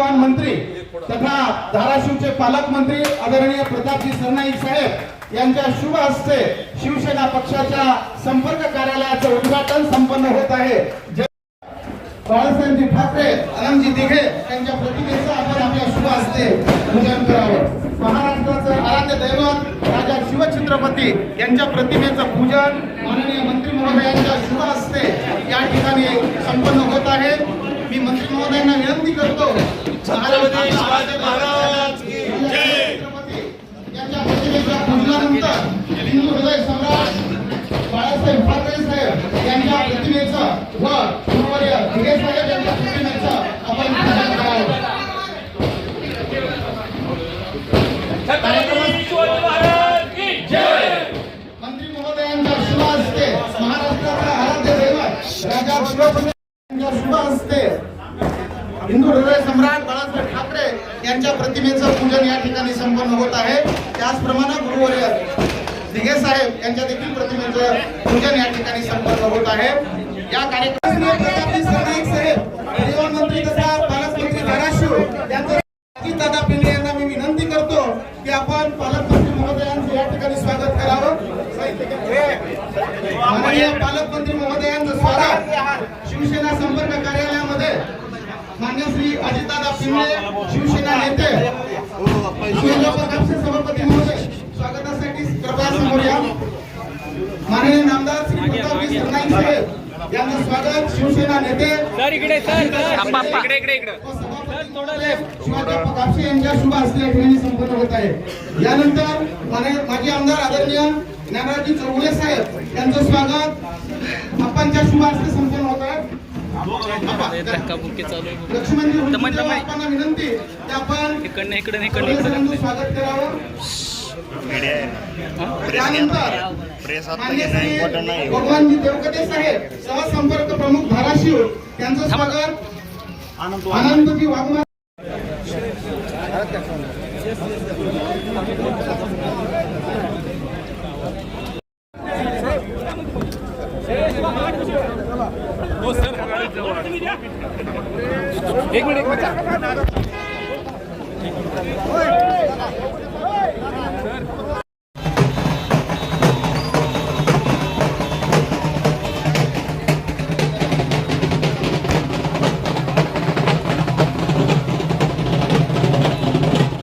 महाराष्ट्र परिवहन मंत्री तथा धाराशिवचे पालकमंत्री आदरणीय प्रतापजी सरनाईक साहेब यांच्या शुभ हस्ते शिवसेना पक्षाच्या संपर्क कार्यालयाचं उद्घाटन संपन्न होत आहे. बाळासाहेबजी ठाकरे आनंदजी दिघे यांच्या प्रतिमेचं आपण आपल्या शुभ हस्ते पूजन करावं. महाराष्ट्राचं आराध्य दैवत राजा शिवछत्रपती यांच्या प्रतिमेचं पूजन माननीय मंत्री महोदयांच्या शुभ हस्ते या ठिकाणी संपन्न होत आहे. मी मंत्री महोदयांना विनंती करतो छत्रपती शिवाजी महाराज की जय. यांच्या प्रतिमेच्या पूजनानंतर हिंदू हृदय सम्राट बाळासाहेब ठाकरे साहेब यांच्या प्रतिमेचं व गुरुवर्य दिघे साहेब यांच्या प्रतिमेचं आपण पूजन करावं. मंत्री महोदयांच्या शुभ हस्ते महाराष्ट्राचा आराध्य दैवत राजा शिवपती यांच्या शुभ हस्ते हिंदू हृदय सम्राट यांच्या प्रतिमेचं पूजन या ठिकाणी संपन्न होत आहे. त्याचप्रमाणे गुरुवर्य दिघे साहेब यांच्या देखील प्रतिमेचं पूजन या ठिकाणी संपन्न होत आहे. या कार्यक्रमात दादा यांना मी विनंती करतो की आपण पालकमंत्री महोदयांचं या ठिकाणी स्वागत करावं. माननीय पालकमंत्री महोदयांचं स्वागत. शिवसेना संपर्क कार्यालय मान्य श्री अजितदादा पिंगळे शिवसेना नेते सभापती महोदय स्वागतासाठी कृपया समोर या. माननीय नामदार श्री प्रतापजी सरनाईक साहेब यांचं स्वागत. शिवसेना नेते सर इकडे सर इकडे इकडे इकडे. शिवाजी कापसे यांच्या शुभ हस्ते या ठिकाणी संपन्न होत आहे. यानंतर माजी आमदार आदरणीय ज्ञानराजी चौगुले साहेब यांचं स्वागत. आपणच्या शुभ हस्ते धक्काबुक्की चालू आहे दमन, दमन. इकडनं इकडनं इकडं इकडे प्रेस आता घेणं इम्पॉर्टंट नाही भगवानजी साहेब सहसंपर्क प्रमुख धाराशिव स्वागत आनंदजी वाघमारे एक मिनिट हो, एक मिनिट.